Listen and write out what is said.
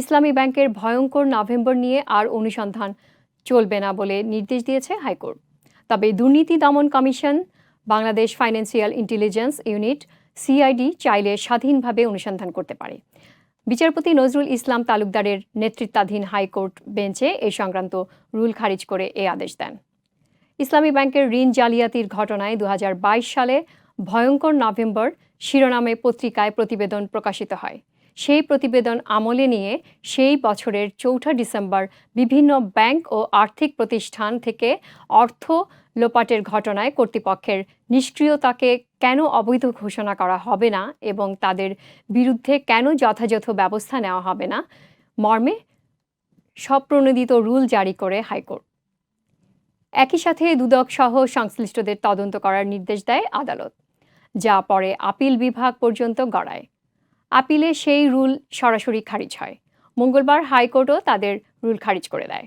ইসলামী ব্যাংকের ভয়ঙ্কর নভেম্বর নিয়ে আর অনুসন্ধান চলবে না বলে নির্দেশ দিয়েছে হাইকোর্ট। তবে দুর্নীতি দমন commission, Bangladesh financial intelligence unit, CID চাইলে স্বাধীনভাবে অনুসন্ধান করতে পারে। বিচারপতি নজরুল ইসলাম তালুকদারের নেতৃত্বাধীন হাইকোর্ট বেঞ্চে এ সংক্রান্ত রুল খারিজ করে এ আদেশ দেন। ইসলামী ব্যাংকের ঋণ জালিয়াতির ঘটনায় দু হাজার বাইশ সালে ভয়ঙ্কর নভেম্বর শিরোনামে পত্রিকায় প্রতিবেদন প্রকাশিত হয়। সেই প্রতিবেদন আমলে নিয়ে সেই বছরের চৌঠা ডিসেম্বর বিভিন্ন ব্যাংক ও আর্থিক প্রতিষ্ঠান থেকে অর্থ লোপাটের ঘটনায় কর্তৃপক্ষের নিষ্ক্রিয়তাকে কেন অবৈধ ঘোষণা করা হবে না এবং তাদের বিরুদ্ধে কেন যথাযথ ব্যবস্থা নেওয়া হবে না? মর্মে, স্বপ্রণোদিত রুল জারি করে হাইকোর্ট। একই সাথে দুদক সহ সংশ্লিষ্টদের তদন্ত করার নির্দেশ দেয় আদালত, যা পরে আপিল বিভাগ পর্যন্ত গড়ায়। আপিলে সেই রুল সরাসরি খারিজ হয়। মঙ্গলবার হাইকোর্টও তাদের রুল খারিজ করে দেয়।